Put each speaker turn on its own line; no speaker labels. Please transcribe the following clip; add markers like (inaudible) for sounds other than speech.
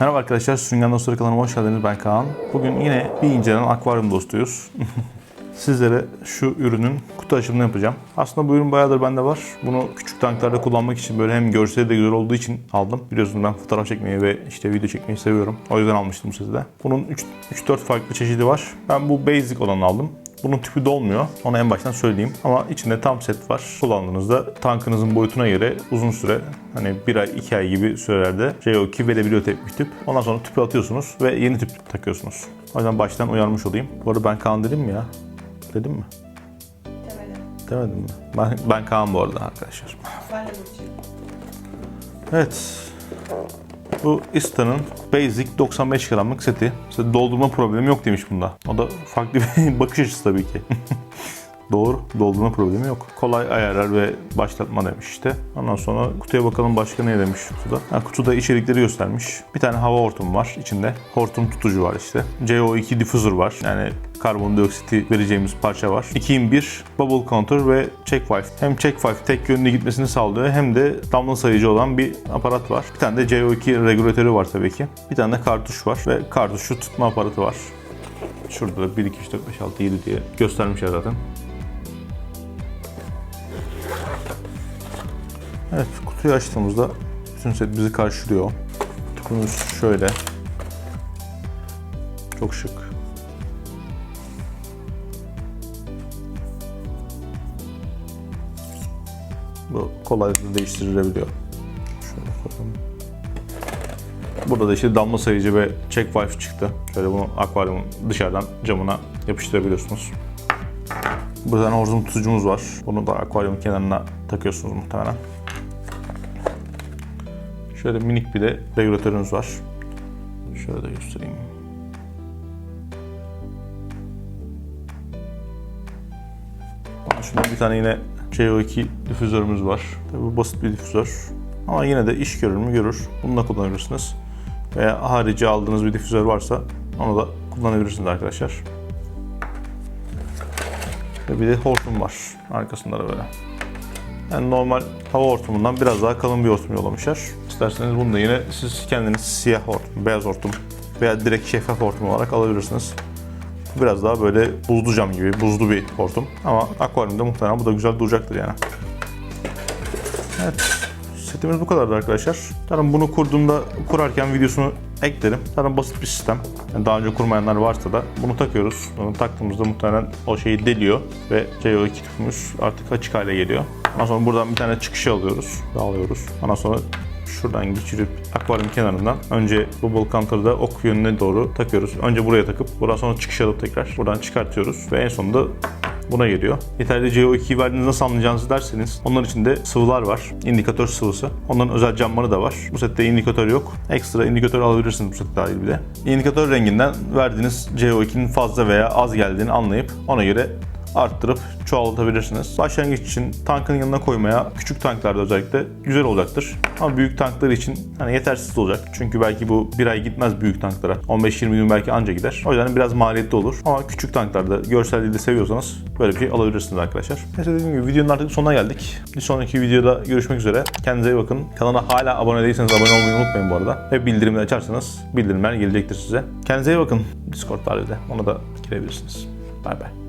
Merhaba arkadaşlar, Sürüngen Dostları kanalıma hoş geldiniz. Ben Kaan. Bugün yine bir incelen akvaryum dostuyuz. (laughs) Sizlere şu ürünün kutu açılımını yapacağım. Aslında bu ürün bayağıdır bende var. Bunu küçük tanklarda kullanmak için böyle hem görseli de güzel olduğu için aldım. Biliyorsunuz ben fotoğraf çekmeyi ve işte video çekmeyi seviyorum. O yüzden almıştım bu seti de. Bunun 3-4 farklı çeşidi var. Ben bu basic olanı aldım. Bunun tüpü dolmuyor. Onu en baştan söyleyeyim. Ama içinde tam set var. Kullandığınızda tankınızın boyutuna göre uzun süre hani 1 ay 2 ay gibi sürelerde CO2 verebiliyor bir tüp. Ondan sonra tüpü atıyorsunuz ve yeni tüp takıyorsunuz. O yüzden baştan uyarmış olayım. Bu arada ben Kaan dedim mi ya? Dedim mi?
Demedim.
Demedim mi? Ben, ben Kaan bu arada arkadaşlar.
Ben de Burcu.
Evet. Bu Ista'nın Basic 95 gramlık seti. İşte doldurma problemi yok demiş bunda. O da farklı bir (laughs) bakış açısı tabii ki. (laughs) Doğru. Doldurma problemi yok. Kolay ayarlar ve başlatma demiş işte. Ondan sonra kutuya bakalım başka ne demiş kutuda. Ha, kutuda içerikleri göstermiş. Bir tane hava hortumu var içinde. Hortum tutucu var işte. CO2 diffuser var. Yani karbondioksiti vereceğimiz parça var. 2 in 1 bubble counter ve check valve. Hem check valve tek yönlü gitmesini sağlıyor hem de damla sayıcı olan bir aparat var. Bir tane de CO2 regülatörü var tabii ki. Bir tane de kartuş var ve kartuşu tutma aparatı var. Şurada da 1, 2, 3, 4, 5, 6, 7 diye göstermişler zaten. Evet, kutuyu açtığımızda bütün set bizi karşılıyor. Kutumuz şöyle. Çok şık. Bu kolaylıkla değiştirilebiliyor. Şöyle koyalım. Burada da işte damla sayıcı ve check valve çıktı. Şöyle bunu akvaryumun dışarıdan camına yapıştırabiliyorsunuz. Burada tane hortum tutucumuz var. Bunu da akvaryumun kenarına takıyorsunuz muhtemelen. Şöyle minik bir de regülatörümüz var. Şöyle de göstereyim. Şurada bir tane yine CO2 difüzörümüz var. Tabii bu basit bir difüzör. Ama yine de iş görür mü görür. Bunu da kullanabilirsiniz. Veya harici aldığınız bir difüzör varsa onu da kullanabilirsiniz arkadaşlar. Ve bir de hortum var arkasında da böyle. Yani normal hava hortumundan biraz daha kalın bir hortum yollamışlar. İsterseniz bunu da yine siz kendiniz siyah hortum, beyaz hortum veya direkt şeffaf hortum olarak alabilirsiniz. Biraz daha böyle buzlu cam gibi, buzlu bir hortum. Ama akvaryumda muhtemelen bu da güzel duracaktır yani. Evet, setimiz bu kadardı arkadaşlar. Zaten bunu kurduğumda, kurarken videosunu eklerim. Zaten basit bir sistem. Yani daha önce kurmayanlar varsa da bunu takıyoruz. Bunu taktığımızda muhtemelen o şeyi deliyor ve CO2 tüpümüz artık açık hale geliyor. Ondan sonra buradan bir tane çıkışı alıyoruz, bağlıyoruz. Ondan sonra şuradan geçirip akvaryum kenarından önce bubble counter'da ok yönüne doğru takıyoruz. Önce buraya takıp buradan sonra çıkış alıp tekrar buradan çıkartıyoruz ve en sonunda buna geliyor. Yeterli CO2'yi verdiğinizi nasıl anlayacağınızı derseniz onlar için de sıvılar var. İndikatör sıvısı. Onların özel camları da var. Bu sette indikatör yok. Ekstra indikatör alabilirsiniz bu set dahil bir de. İndikatör renginden verdiğiniz CO2'nin fazla veya az geldiğini anlayıp ona göre arttırıp çoğaltabilirsiniz. Başlangıç için tankın yanına koymaya küçük tanklarda özellikle güzel olacaktır. Ama büyük tanklar için hani yetersiz olacak. Çünkü belki bu bir ay gitmez büyük tanklara. 15-20 gün belki anca gider. O yüzden biraz maliyetli olur. Ama küçük tanklarda görselliği de seviyorsanız böyle bir şey alabilirsiniz arkadaşlar. Neyse dediğim gibi videonun artık sonuna geldik. Bir sonraki videoda görüşmek üzere. Kendinize iyi bakın. Kanala hala abone değilseniz abone olmayı unutmayın bu arada. Ve bildirimleri açarsanız bildirimler gelecektir size. Kendinize iyi bakın. Discord var bir de. Ona da girebilirsiniz. Bay bay.